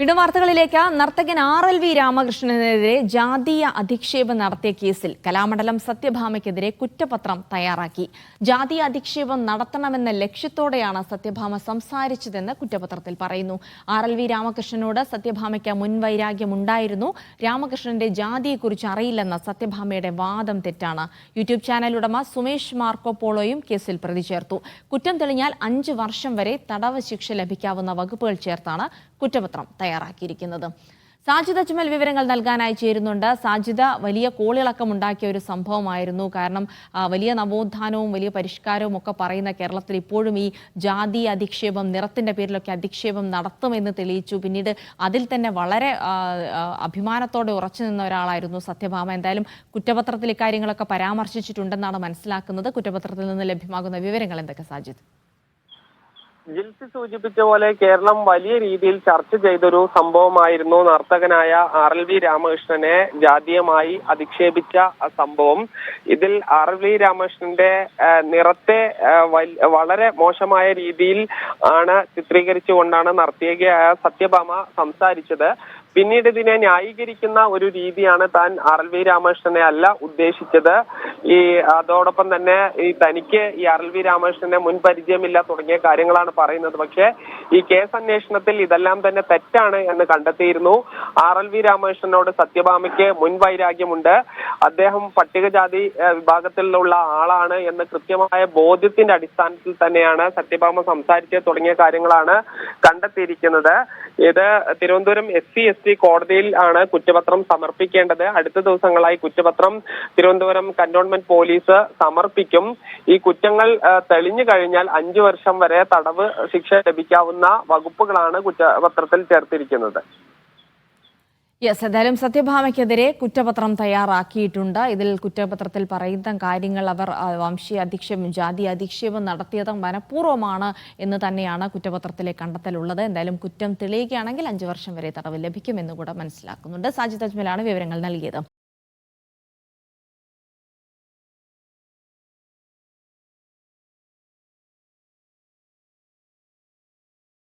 വീണ്ടും വാർത്തകളിലേക്ക് നർത്തകൻ ആർ എൽ വി രാമകൃഷ്ണനെതിരെ ജാതീയ അധിക്ഷേപം നടത്തിയ കേസിൽ കലാമണ്ഡലം സത്യഭാമയ്ക്കെതിരെ കുറ്റപത്രം തയ്യാറാക്കി. ജാതീയ അധിക്ഷേപം നടത്തണമെന്ന ലക്ഷ്യത്തോടെയാണ് സത്യഭാമ സംസാരിച്ചതെന്ന് കുറ്റപത്രത്തിൽ പറയുന്നു. ആർ എൽ വി രാമകൃഷ്ണനോട് സത്യഭാമയ്ക്ക് മുൻവൈരാഗ്യമുണ്ടായിരുന്നു രാമകൃഷ്ണന്റെ ജാതിയെക്കുറിച്ച് അറിയില്ലെന്ന സത്യഭാമയുടെ വാദം തെറ്റാണ്. യൂട്യൂബ് ചാനൽ ഉടമ സുമേഷ് മാർക്കോപോളോയും കേസിൽ പ്രതിചേർത്തു കുറ്റം തെളിഞ്ഞാൽ അഞ്ച് വർഷം വരെ തടവ് ശിക്ഷ ലഭിക്കാവുന്ന വകുപ്പുകൾ ചേർത്താണ് കുറ്റപത്രം തയ്യാറാക്കിയിരിക്കുന്നത്. സാജിദ ചുമൽ വിവരങ്ങൾ നൽകാനായി ചേരുന്നുണ്ട്. സാജിദ വലിയ കോളിളക്കം ഉണ്ടാക്കിയ ഒരു സംഭവമായിരുന്നു. കാരണം വലിയ നവോത്ഥാനവും വലിയ പരിഷ്കാരവും ഒക്കെ പറയുന്ന കേരളത്തിൽ ഇപ്പോഴും ഈ ജാതി അധിക്ഷേപം നിറത്തിന്റെ പേരിലൊക്കെ അധിക്ഷേപം നടത്തുമെന്ന് തെളിയിച്ചു. പിന്നീട് അതിൽ തന്നെ വളരെ അഭിമാനത്തോടെ ഉറച്ചു നിന്ന ഒരാളായിരുന്നു സത്യഭാമ. എന്തായാലും കുറ്റപത്രത്തിൽ ഇക്കാര്യങ്ങളൊക്കെ പരാമർശിച്ചിട്ടുണ്ടെന്നാണ് മനസ്സിലാക്കുന്നത്. കുറ്റപത്രത്തിൽ നിന്ന് ലഭ്യമാകുന്ന വിവരങ്ങൾ എന്തൊക്കെ സാജിദ്? ജിൽസി സൂചിപ്പിച്ച പോലെ കേരളം വലിയ രീതിയിൽ ചർച്ച ചെയ്തൊരു സംഭവമായിരുന്നു. നർത്തകനായ ആർ എൽ വി രാമകൃഷ്ണനെ ജാതീയമായി അധിക്ഷേപിച്ച സംഭവം. ഇതിൽ ആർ എൽ വി രാമകൃഷ്ണന്റെ നിറത്തെ വളരെ മോശമായ രീതിയിൽ ആണ് ചിത്രീകരിച്ചുകൊണ്ടാണ് നർത്തകിയായ സത്യഭാമ സംസാരിച്ചത്. പിന്നീട് ഇതിനെ ന്യായീകരിക്കുന്ന ഒരു രീതിയാണ് താൻ ആർ എൽ വി രാമകൃഷ്ണനെ അല്ല ഉദ്ദേശിച്ചത്. ഈ അതോടൊപ്പം തന്നെ ഈ തനിക്ക് ഈ ആർ എൽ വി രാമകൃഷ്ണന്റെ മുൻ പരിചയമില്ല തുടങ്ങിയ കാര്യങ്ങളാണ് പറയുന്നത്. പക്ഷേ ഈ കേസ് അന്വേഷണത്തിൽ ഇതെല്ലാം തന്നെ തെറ്റാണ് എന്ന് കണ്ടെത്തിയിരുന്നു. ആർ എൽ വി രാമകൃഷ്ണനോട് സത്യഭാമയ്ക്ക് മുൻ വൈരാഗ്യമുണ്ട്. അദ്ദേഹം പട്ടികജാതി വിഭാഗത്തിലുള്ള ആളാണ് എന്ന് കൃത്യമായ ബോധ്യത്തിന്റെ അടിസ്ഥാനത്തിൽ തന്നെയാണ് സത്യഭാമ സംസാരിച്ചത് തുടങ്ങിയ കാര്യങ്ങളാണ് കണ്ടെത്തിയിരിക്കുന്നത്. ഇത് Thiruvananthapuram S C S T കോടതിയിൽ ആണ് കുറ്റപത്രം സമർപ്പിക്കേണ്ടത്. അടുത്ത ദിവസങ്ങളായി കുറ്റപത്രം തിരുവനന്തപുരം കന്റോൺമെന്റ് പോലീസ് സമർപ്പിക്കും. ഈ കുറ്റങ്ങൾ തെളിഞ്ഞു കഴിഞ്ഞാൽ അഞ്ചു വർഷം വരെ തടവ് ശിക്ഷ ലഭിക്കാവുന്ന വകുപ്പുകളാണ് കുറ്റപത്രത്തിൽ ചേർത്തിരിക്കുന്നത്. യെസ് എന്തായാലും സത്യഭാമയ്ക്കെതിരെ കുറ്റപത്രം തയ്യാറാക്കിയിട്ടുണ്ട്. ഇതിൽ കുറ്റപത്രത്തിൽ പറയുന്ന കാര്യങ്ങൾ അവർ വംശീയ അധിക്ഷേപം ജാതി അധിക്ഷേപം നടത്തിയത് മനഃപൂർവമാണ് എന്ന് തന്നെയാണ് കുറ്റപത്രത്തിലെ കണ്ടെത്തലുള്ളത്. എന്തായാലും കുറ്റം തെളിയുകയാണെങ്കിൽ അഞ്ചു വർഷം വരെ തടവ് ലഭിക്കുമെന്ന് കൂടെ മനസ്സിലാക്കുന്നുണ്ട്. സാജിദ് അജ്മലാണ് വിവരങ്ങൾ നൽകിയത്.